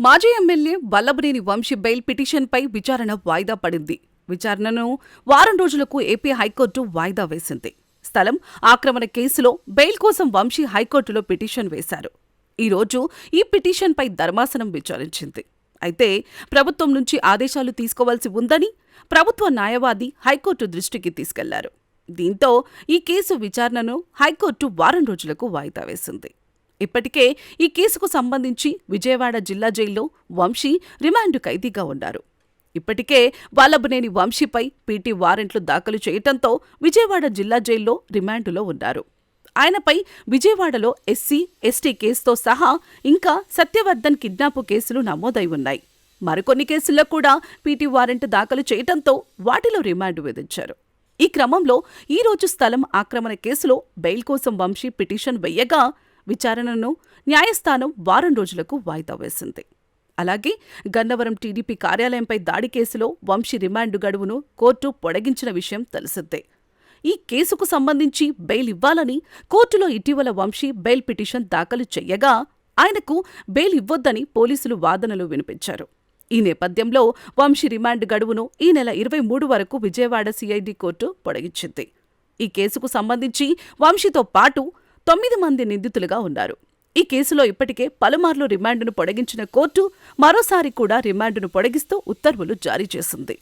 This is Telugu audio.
మాజీ ఎమ్మెల్యే వల్లభనేని వంశీ బెయిల్ పిటిషన్పై విచారణ వాయిదా పడింది. విచారణను వారం రోజులకు ఏపీ హైకోర్టు వాయిదా వేసింది. స్థలం ఆక్రమణ కేసులో బెయిల్ కోసం వంశీ హైకోర్టులో పిటిషన్ వేశారు. ఈ రోజు ఈ పిటిషన్పై ధర్మాసనం విచారించింది. అయితే ప్రభుత్వం నుంచి ఆదేశాలు తీసుకోవాల్సి ఉందని ప్రభుత్వ న్యాయవాది హైకోర్టు దృష్టికి తీసుకెళ్ళారు. దీంతో ఈ కేసు విచారణను హైకోర్టు వారం రోజులకు వాయిదా వేసింది. ఇప్పటికే ఈ కేసుకు సంబంధించి విజయవాడ జిల్లా జైల్లో వంశీ రిమాండ్ ఖైదీగా ఉన్నారు. ఇప్పటికే వాలబనేని వంశీపై పీటీ వారెంట్లు దాఖలు చేయటంతో విజయవాడ జిల్లా జైల్లో రిమాండులో ఉన్నారు. ఆయనపై విజయవాడలో ఎస్సీ ఎస్టీ కేసుతో సహా ఇంకా సత్యవర్ధన్ కిడ్నాప్ కేసులు నమోదై ఉన్నాయి. మరికొన్ని కేసుల్లో కూడా పీటీ వారెంట్ దాఖలు చేయటంతో వాటిలో రిమాండ్ విధించారు. ఈ క్రమంలో ఈ రోజు స్థలం ఆక్రమణ కేసులో బెయిల్ కోసం వంశీ పిటిషన్ వెయ్యగా విచారణను న్యాయస్థానం వారం రోజులకు వాయిదా వేసింది. అలాగే గన్నవరం టీడీపీ కార్యాలయంపై దాడి కేసులో వంశీ రిమాండ్ గడువును కోర్టు పొడిగించిన విషయం తెలిసిందే. ఈ కేసుకు సంబంధించి బెయిల్ ఇవ్వాలని కోర్టులో ఇటీవల వంశీ బెయిల్ పిటిషన్ దాఖలు చెయ్యగా ఆయనకు బెయిల్ ఇవ్వొద్దని పోలీసులు వాదనలు వినిపించారు. ఈ నేపథ్యంలో వంశీ రిమాండ్ గడువును ఈ నెల ఇరవై మూడు వరకు విజయవాడ సిఐడి కోర్టు పొడిగించింది. ఈ కేసుకు సంబంధించి వంశీతో పాటు తొమ్మిది మంది నిందితులుగా ఉన్నారు. ఈ కేసులో ఇప్పటికే పలుమార్లు రిమాండ్ను పొడిగించిన కోర్టు మరోసారి కూడా రిమాండ్ను పొడిగిస్తూ ఉత్తర్వులు జారీ చేసింది.